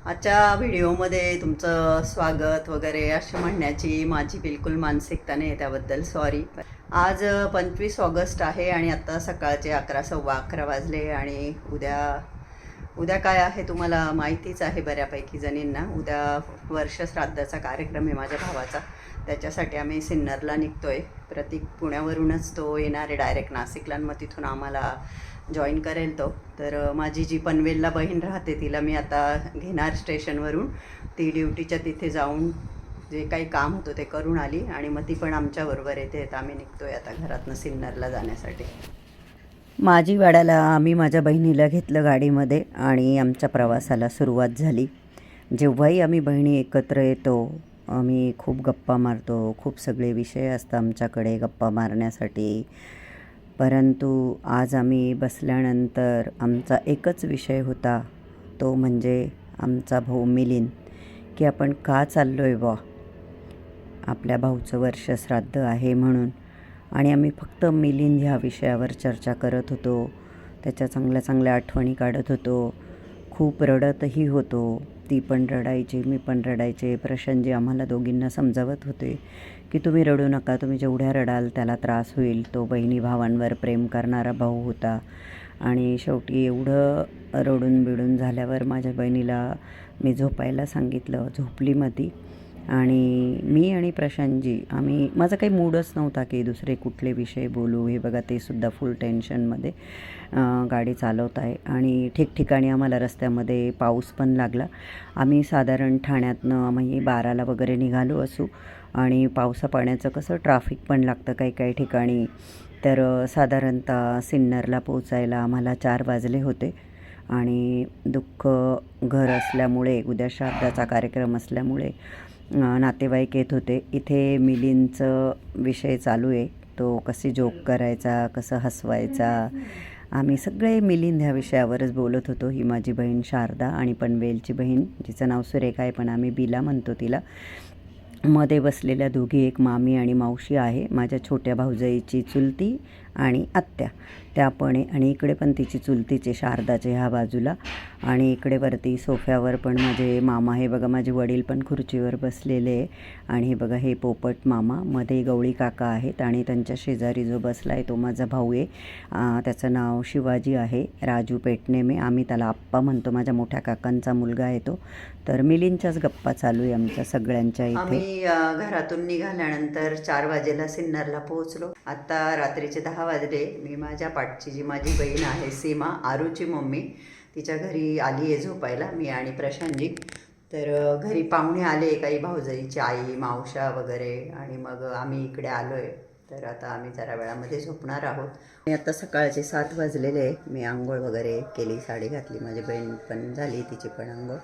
आजच्या व्हिडिओमध्ये तुमचं स्वागत वगैरे असे म्हणण्याची माझी बिलकुल मानसिकता नाही त्याबद्दल सॉरी आज पंचवीस ऑगस्ट आहे आणि आत्ता सकाळचे अकरा सव्वा अकरा वाजले आणि उद्या उद्या काय आहे तुम्हाला माहितीच आहे बऱ्यापैकी जणींना. उद्या वर्षश्राद्धाचा कार्यक्रम आहे माझ्या भावाचा. त्याच्यासाठी आम्ही सिन्नरला निघतो आहे प्रतीक पुण्यावरूनच तो येणार आहे डायरेक्ट नाशिकला मग तिथून आम्हाला जॉईन करेल तो. तर माझी जी पनवेलला बहीण राहते तिला मी आता घेणार स्टेशनवरून. ती ड्युटीच्या तिथे जाऊन जे काही काम होतं ते करून आली आणि मग ती पण आमच्याबरोबर येते. आम्ही आम्ही आहे आता घरातनं सिन्नरला जाण्यासाठी. माझी वाड्याला आम्ही माझ्या बहिणीला घेतलं गाडीमध्ये आणि आमच्या प्रवासाला सुरुवात झाली. जेव्हाही आम्ही बहिणी एकत्र येतो आम्ही खूप गप्पा मारतो खूप सगळे विषय असतात आमच्याकडे गप्पा मारण्यासाठी. परंतु आज आम्ही बसल्यानंतर आमचा एकच विषय होता तो म्हणजे आमचा भाऊ मिलिंद की आपण का चाललो आहे बॉ आपल्या भाऊचं वर्ष श्राद्ध आहे म्हणून आणि आम्ही फक्त मिलिंद ह्या विषयावर चर्चा करत होतो. त्याच्या चांगल्या चांगल्या आठवणी काढत होतो. खूप रडतही होतो. ती पण रडायची मी पण रडायचे. प्रशनजी आम्हाला दोघींना समजावत होते की तुम्ही रडू नका तुम्ही जेवढ्या रडाल त्याला त्रास होईल. तो बहिणी भावांवर प्रेम करणारा भाऊ होता. आणि शेवटी एवढं रडून बिडून झाल्यावर माझ्या बहिणीला मी झोपायला सांगितलं झोपली मधी. आणि मी आणि प्रशांतजी आम्ही माझा काही मूडच नव्हता की दुसरे कुठले विषय बोलू. हे बघा ते सुद्धा फुल टेन्शनमध्ये गाडी चालवत आहे आणि ठिकठिकाणी आम्हाला रस्त्यामध्ये पाऊस पण लागला. आम्ही साधारण ठाण्यातनं म्हणजे बाराला वगैरे निघालो असू. आणि पावसा पाण्याचं कसं ट्राफिक पण लागतं काही काही ठिकाणी. तर साधारणतः सिन्नरला पोचायला आम्हाला चार वाजले होते. आणि दुःख घर असल्यामुळे उद्या श्राद्धाचा कार्यक्रम असल्यामुळे नातेवाईक येत होते. इथे मिलिंदचं विषय चालू आहे. तो कसे जोक करायचा कसं हसवायचा. आम्ही सगळे मिलिंद ह्या विषयावरच बोलत होतो. ही माझी बहीण शारदा आणि पनवेलची बहीण जिचं नाव सुरेखा आहे पण आम्ही बिला म्हणतो तिला. मध्ये बसलेल्या दोघी एक मामी आणि मावशी आहे. माझ्या छोट्या भाऊजाईची चुलती आणि आत्या. त्या पण आहे. आणि इकडे पण तिची चुलतीचे शारदाचे ह्या बाजूला. आणि इकडे वरती सोफ्यावर पण माझे मामा हे बघा माझे वडील पण खुर्चीवर बसलेले आहे. आणि हे बघा हे पोपट मामा. मध्ये गवळी काका आहेत आणि त्यांच्या शेजारी जो बसला आहे तो माझा भाऊ आहे. त्याचं नाव शिवाजी आहे. राजू पेटनेमे आम्ही त्याला आप्पा म्हणतो. माझ्या मोठ्या काकांचा मुलगा आहे तो. तर मिलींच्याच गप्पा चालू आहे आमच्या सगळ्यांच्या इथे. आम्ही घरातून निघाल्यानंतर चार वाजेला सिन्नरला पोहोचलो. आता रात्रीचे दहा वाजले. मी माझ्या पाठची जी माझी बहीण आहे सीमा आरूची मम्मी तिच्या घरी आली आहे झोपायला मी आणि प्रशांतजी. तर घरी पाहुणे आले काही भाऊजाईची आई मावशा वगैरे आणि मग आम्ही इकडे आलो आहे तर आता आम्ही जरा वेळामध्ये झोपणार आहोत. मी आता सकाळचे सात वाजलेले आहे. मी आंघोळ वगैरे केली साडी घातली माझी बहीण पण झाली तिची पण आंघोळ.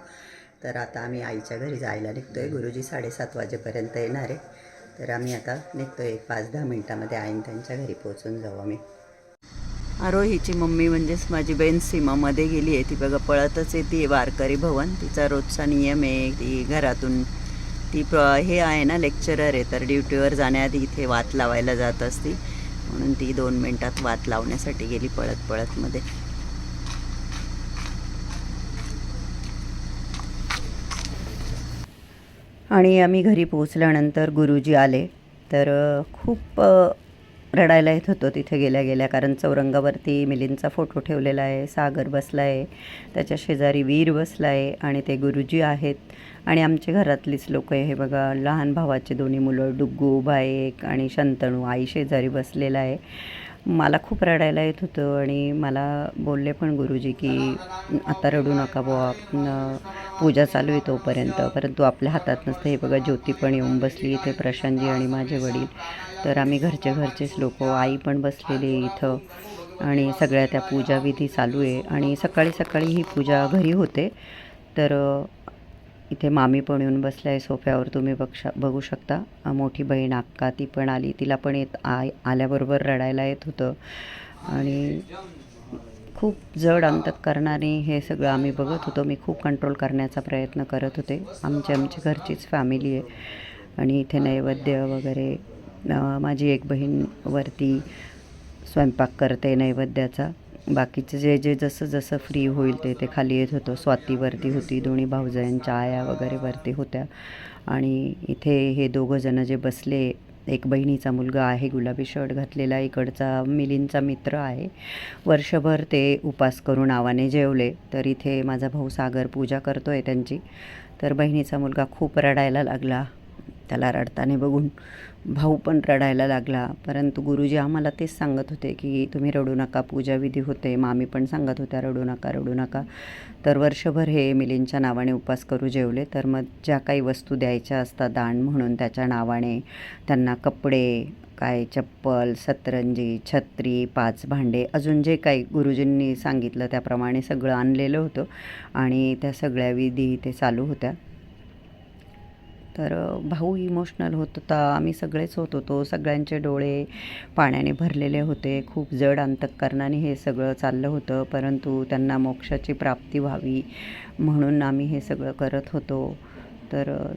तर आता आम्ही आईच्या घरी जायला निघतो आहे गुरुजी साडेसात वाजेपर्यंत येणार आहे. तर आम्ही आता निघतो आहे एक पाच दहा मिनटामध्ये आईन त्यांच्या घरी पोहोचून जाऊ आम्ही. आरोहीची मम्मी म्हणजेच माझी बहीण सीमामध्ये गेली आहे. ती बघा पळतच येते वारकरी भवन. तिचा रोजचा नियम आहे. ती घरातून ती प्र हे आहे ना लेक्चरर आहे. तर ड्युटीवर जाण्याआधी इथे वात लावायला जात असती. म्हणून ती दोन मिनटात वात लावण्यासाठी गेली पळत पळतमध्ये आणि आम्ही घरी पोचल्यानंतर गुरुजी आले. तर खूप रडायला येत होतो तिथे गेल्या गेल्या कारण चौरंगावरती मिलिंदचा फोटो ठेवलेला आहे सागर बसला आहे त्याच्या शेजारी वीर बसला आहे आणि ते गुरुजी आहेत. आणि आमचे घरातलीच लोक आहे. हे बघा लहान भावाचे दोन्ही मुलं डुग्गू उभा आहे एक आणि शंतणू आई शेजारी बसलेला आहे. मला खूप रडायला येत होतं आणि मला बोलले पण गुरुजी की आता रडू नका बुवा पूजा चालू आहे तोपर्यंत परंतु आपल्या हातात नसतं. हे बघा ज्योती पण येऊन बसली इथे प्रशांतजी आणि माझे वडील. तर आम्ही घरचे घरचेच लोक आई पण बसलेली आहे इथं. आणि सगळ्या त्या पूजाविधी चालू आहे. आणि सकाळी सकाळी ही पूजा घरी होते. तर इथे मामी पण येऊन बसल्या आहे सोफ्यावर तुम्ही बक्षा बघू शकता. मोठी बहीण अक्का ती पण आली. तिला पण येत आय आल्याबरोबर रडायला येत होतं. आणि खूप जड अंतकरणाने हे सगळं आम्ही बघत होतो. मी खूप कंट्रोल करण्याचा प्रयत्न करत होते. आमची आमची घरचीच फॅमिली आहे. आणि इथे नैवेद्य वगैरे माझी एक बहीण वरती स्वयंपाक करते नैवेद्याचा. बाकीचे जे जे जसं जसं फ्री होईल ते ते खाली येत होतं. स्वातीवरती होती दोन्ही भाऊजायांच्या आया वगैरे वरती होत्या. आणि इथे हे दोघंजणं जे बसले एक बहिणीचा मुलगा आहे गुलाबी शर्ट घातलेला इकडचा मिलिंदचा मित्र आहे. वर्षभर ते उपास करून नावाने जेवले. तर इथे माझा भाऊ सागर पूजा करतो आहे त्यांची. तर बहिणीचा मुलगा खूप रडायला लागला. त्याला रडताना बघून भाऊ पण रडायला लागला. परंतु गुरुजी आम्हाला तेच सांगत होते की तुम्ही रडू नका पूजाविधी होते मामी पण सांगत होत्या रडू नका रडू नका. तर वर्षभर हे मिलींच्या नावाने उपास करू जेवले. तर मग ज्या काही वस्तू द्यायच्या असतात दान म्हणून त्याच्या नावाने त्यांना कपडे काय चप्पल सतरंजी छत्री पाच भांडे अजून जे काही गुरुजींनी सांगितलं त्याप्रमाणे सगळं आणलेलं होतं. आणि त्या सगळ्या विधी ते चालू होत्या. तर भाऊ इमोशनल होत होता. आम्ही सगळेच होत होतो. सगळ्यांचे डोळे पाण्याने भरलेले होते. खूप जड अंतकरणाने हे सगळं चाललं होतं. परंतु त्यांना मोक्षाची प्राप्ती व्हावी म्हणून आम्ही हे सगळं करत होतो. तर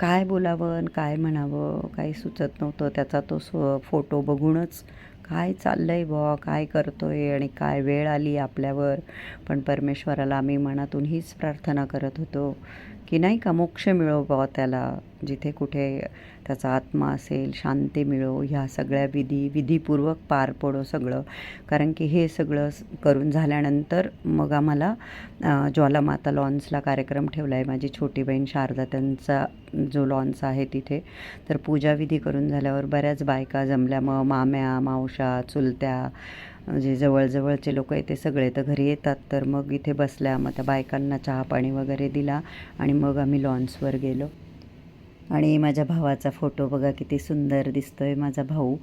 काय बोलावं आणि काय म्हणावं काही सुचत नव्हतं. त्याचा तो स्व फोटो बघूनच काय चाललं आहे बुवा काय करतो आहे आणि काय वेळ आली आपल्यावर? पण परमेश्वराला आम्ही मनातून हीच प्रार्थना करत होतो की नाही का मोक्ष मिळो बुवा त्याला जिथे कुठे त्याचा आत्मा असेल शांती मिळो ह्या सगळ्या विधी विधीपूर्वक पार पडो सगळं. कारण की हे सगळं स- करून झाल्यानंतर मग आम्हाला ज्वालामाता लॉन्सला कार्यक्रम ठेवला आहे माझी छोटी बहीण शारदा त्यांचा जो लॉन्स आहे तिथे. तर पूजाविधी करून झाल्यावर बऱ्याच बायका जमल्या. मग माम्या मावशा चुलत्या जे जवळजवळचे लोक आहेत ते सगळे तर घरी येतात. तर मग इथे बसल्या मग त्या बायकांना चहा पाणी वगैरे दिला आणि मग आम्ही लॉन्सवर गेलो. आणि माझ्या भावाचा फोटो बघा किती सुंदर दिसतो आहे माझा भाऊ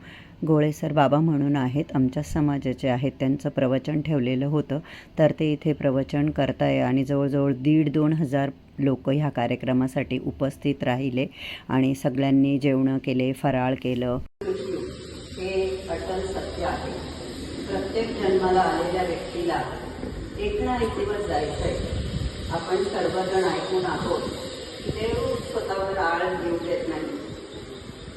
गोळेसर बाबा म्हणून आहेत. आमच्या समाजाचे आहेत. त्यांचं प्रवचन ठेवलेलं होतं. तर ते इथे प्रवचन करताय आणि जवळजवळ दीड दोन हजार लोक ह्या कार्यक्रमासाठी उपस्थित राहिले आणि सगळ्यांनी जेवणं केले फराळ केलं. हे अटल सत्य आहे. प्रत्येक जन्माला आलेल्या व्यक्तीला एक ना एक दिवस जायचं आहे आपण सर्वजण ऐकून आहोत. देव स्वतःवर आळस घेऊ देत नाही.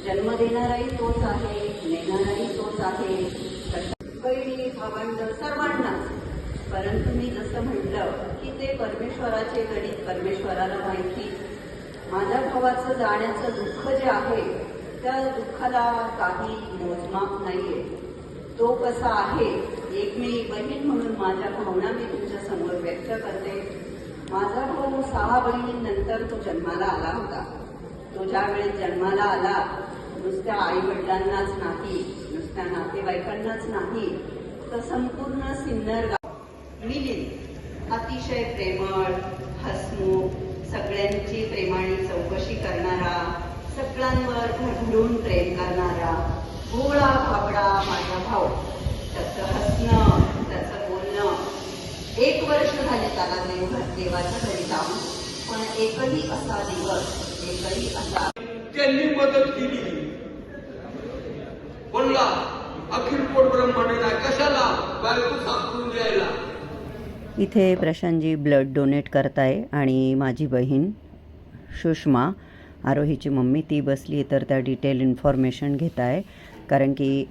जन्म देणाराही तोच आहे नेणाराही तोच आहे. बहिणी भावंड सर्वांनाच परंतु मी जसं म्हटलं की ते परमेश्वराचे गणित परमेश्वराला माहिती. माझ्या भावाचं जाण्याचं दुःख जे आहे त्या दुःखाला काही मोजमाप नाहीये. तो कसा आहे एक मी बहीण म्हणून माझ्या भावना मी तुमच्यासमोर व्यक्त करते. माझा भाऊ सहा बहिणींनंतर तो जन्माला आला होता. तो ज्यावेळेस जन्माला आला नुसत्या आई वडिलांनाच नाही नुसत्या नातेवाईकांनाच नाही तर संपूर्ण सिन्नर गाव मिलिंद अतिशय प्रेमळ हसमुख सगळ्यांची प्रेमाने चौकशी करणारा सगळ्यांवर घडून प्रेम करणारा भोळा भाबडा माझा भाऊ. त्याचं हसणं एक वर्ष झाले त्याला देव देवाच्या घरी जाऊन. पण एकही असा दिवस एकही असा त्यांनी मदत केली म्हणला अखिल पोट ब्रह्मांडा कशाला बायको सापडून द्यायला? इथे प्रशांतजी ब्लड डोनेट करताय आणि माझी बहीण सुषमा आरोहीची मम्मी ती बसली तर त्या डिटेल इन्फॉर्मेशन घेत आहे कारण की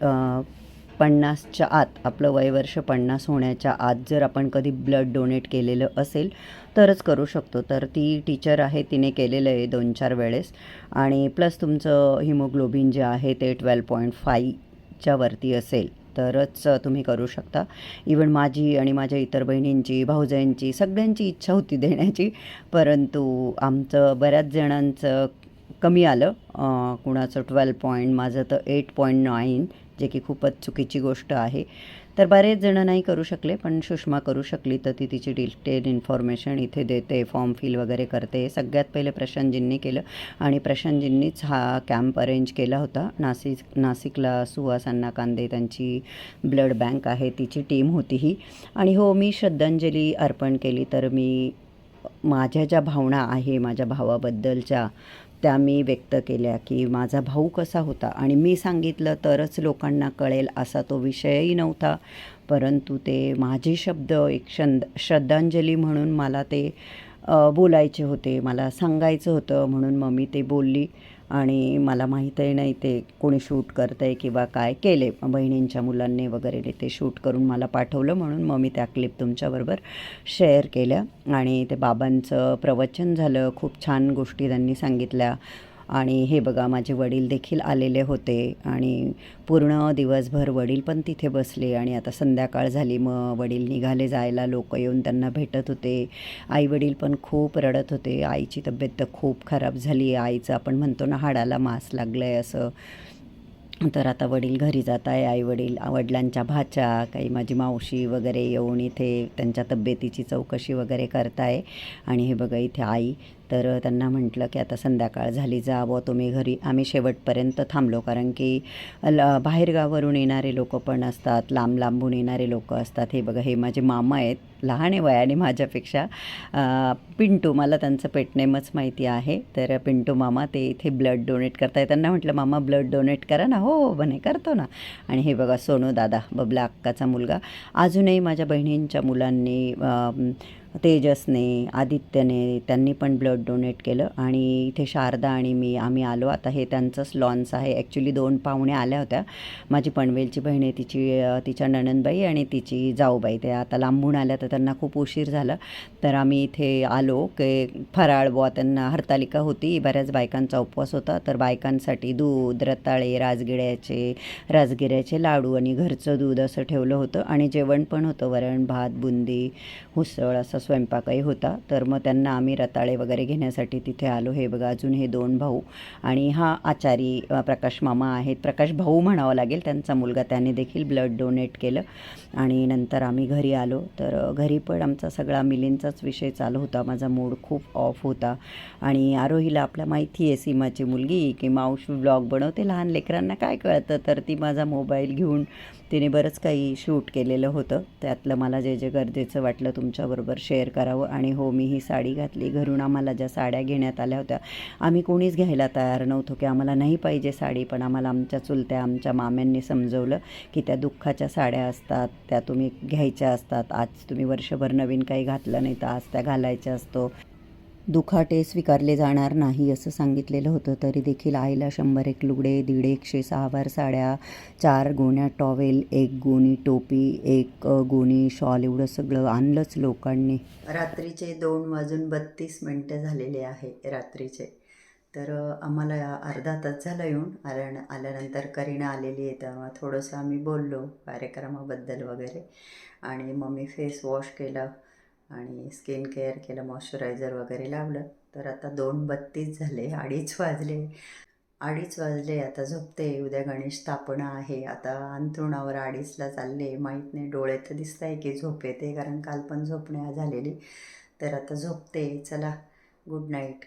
पन्नासच्या आत आपलं वयवर्ष पन्नास होण्याच्या आत जर आपण कधी ब्लड डोनेट केलेलं असेल तरच करू शकतो. तर ती टीचर आहे तिने केलेलं आहे दोन चार वेळेस. आणि प्लस तुमचं हिमोग्लोबिन जे आहे ते ट्वेल्व पॉईंट फाईच्या वरती असेल तरच तुम्ही करू शकता. इवन माझी आणि माझ्या इतर बहिणींची भाऊजाईंची सगळ्यांची इच्छा होती देण्याची. परंतु आमचं बऱ्याच जणांचं कमी आलं. कुणाचं ट्वेल्व पॉईंट माझं तर एट पॉईंट नाईन. जे की खूपच चुकीची गोष्ट आहे. तर बरेच जणं नाही करू शकले पण सुषमा करू शकली तर ती तिची डिटेल इन्फॉर्मेशन इथे देते फॉर्म फिल वगैरे करते. सगळ्यात पहिले प्रशांतजींनी केलं आणि प्रशांतजींनीच हा कॅम्प अरेंज केला होता. नाशिक नाशिकला सुहास अण्णा कांदे त्यांची ब्लड बँक आहे तिची टीम होती ही. आणि हो मी श्रद्धांजली अर्पण केली तर मी माझ्या ज्या भावना आहे माझ्या भावाबद्दलच्या त्या मी व्यक्त केल्या की माझा भाऊ कसा होता. आणि मी सांगितलं तरच लोकांना कळेल असा तो विषयही नव्हता. परंतु ते माझे शब्द एक शंद श्रद्धांजली म्हणून मला ते बोलायचे होते. मला सांगायचं होतं म्हणून मग मी ते बोलली. आणि मला माहीतही नाही ते कोणी शूट करतं आहे किंवा काय केले बहिणींच्या मुलांनी वगैरे ते शूट करून मला पाठवलं म्हणून मग मी त्या क्लिप तुमच्याबरोबर शेअर केल्या. आणि ते बाबांचं प्रवचन झालं. खूप छान गोष्टी त्यांनी सांगितल्या. आणि हे बघा माझे वडील देखील आलेले होते आणि पूर्ण दिवसभर वडील पण तिथे बसले आणि आता संध्याकाळ झाली. मग वडील निघाले जायला लोक येऊन त्यांना भेटत होते. आई वडील पण खूप रडत होते. आईची तब्येत तर खूप खराब झाली आईचं आपण म्हणतो ना हाडाला मास लागलं आहे असं. तर आता वडील घरी जात आहे. आई वडील वडिलांच्या भाच्या काही माझी मावशी वगैरे येऊन इथे त्यांच्या तब्येतीची चौकशी वगैरे करताय आणि हे बघा इथे आई तर त्यांना म्हटलं की आता संध्याकाळ झाली जावं तुम्ही घरी. आम्ही शेवटपर्यंत थांबलो कारण की ल बाहेरगावावरून येणारे लोक पण असतात लांब लांबून येणारे लोक असतात. हे बघा हे माझे मामा आहेत लहान आहे वयाने माझ्यापेक्षा. पिंटू मला त्यांचं पेटनेमच माहिती आहे. तर पिंटू मामा ते इथे ब्लड डोनेट करताय. त्यांना म्हटलं मामा ब्लड डोनेट करा ना. हो, हो, हो बने करतो ना. आणि हे बघा सोनू दादा बबला अक्काचा मुलगा. अजूनही माझ्या बहिणींच्या मुलांनी तेजसने आदित्यने त्यांनी पण ब्लड डोनेट केलं. आणि इथे शारदा आणि मी आम्ही आलो. आता हे त्यांचंच लॉन्स आहे. ॲक्च्युली दोन पाहुणे आल्या होत्या. माझी पनवेलची बहीण आहे तिची तिच्या नणनबाई आणि तिची जाऊबाई. ते आता लांबून आल्या तर त्यांना खूप उशीर झाला. तर आम्ही इथे आलो की फराळ बुवा त्यांना हरतालिका होती. बऱ्याच बायकांचा उपवास होता. तर बायकांसाठी दूध रताळे राजगिऱ्याचे राजगिऱ्याचे लाडू आणि घरचं दूध असं ठेवलं होतं. आणि जेवण पण होतं. वरण भात बुंदी उसळ असं स्वयंपाकही होता. तर मग त्यांना आम्ही रताळे वगैरे घेण्यासाठी तिथे आलो. हे बघा अजून हे दोन भाऊ आणि हा आचारी प्रकाश मामा आहेत. प्रकाश भाऊ म्हणावं लागेल. त्यांचा मुलगा त्याने देखील ब्लड डोनेट केलं आणि नंतर आम्ही घरी आलो. तर घरी पण आमचा सगळा मिलींचाच विषय चालू होता. माझा मूड खूप ऑफ होता. आणि आरोहीला आपल्या माहिती आहे सीमाची मुलगी की मावशी ब्लॉग बनवते. लहान लेकरांना काय कळतं? तर ती माझा मोबाईल घेऊन तिने बरंच काही शूट केलेलं होतं. त्यातलं मला जे जे गरजेचं वाटलं तुमच्याबरोबर शेअर करावं. आणि हो मी ही साडी घातली. घरून आम्हाला ज्या साड्या घेण्यात आल्या होत्या आम्ही कोणीच घ्यायला तयार नव्हतो की आम्हाला नाही पाहिजे साडी. पण आम्हाला आमच्या चुलत्या आमच्या माम्यांनी समजवलं की त्या दुःखाच्या साड्या असतात त्या तुम्ही घ्यायच्या असतात. आज तुम्ही वर्षभर नवीन काही घातलं नाही तर आज त्या घालायच्या असतो. दुखाटे स्वीकारले जाणार नाही असं सांगितलेलं होतं. तरी देखील आईला शंभर एक लुगडे दीड एकशे सहावार साड्या चार गोण्या टॉवेल एक गोणी टोपी एक गोणी शॉल एवढं सगळं आणलंच लोकांनी. रात्रीचे दोन वाजून बत्तीस मिनटं झालेले आहे रात्रीचे. तर आम्हाला अर्धा तास झाला येऊन आल्या आल्यानंतर करीना आलेली आहे तेव्हा थोडंसं आम्ही बोललो कार्यक्रमाबद्दल वगैरे. आणि मग मी फेस वॉश केलं. आणि स्किन केअर केलं मॉइश्चरायझर वगैरे लावलं. तर आता दोन बत्तीस झाले अडीच वाजले. अडीच वाजले आता झोपते. उद्या गणेश स्थापना आहे. आता अंथरुणावर अडीचला चालले. माहीत नाही डोळे तर दिसत आहे की झोप येते कारण काल पण झोपण्या झालेली. तर आता झोपते. चला गुड नाईट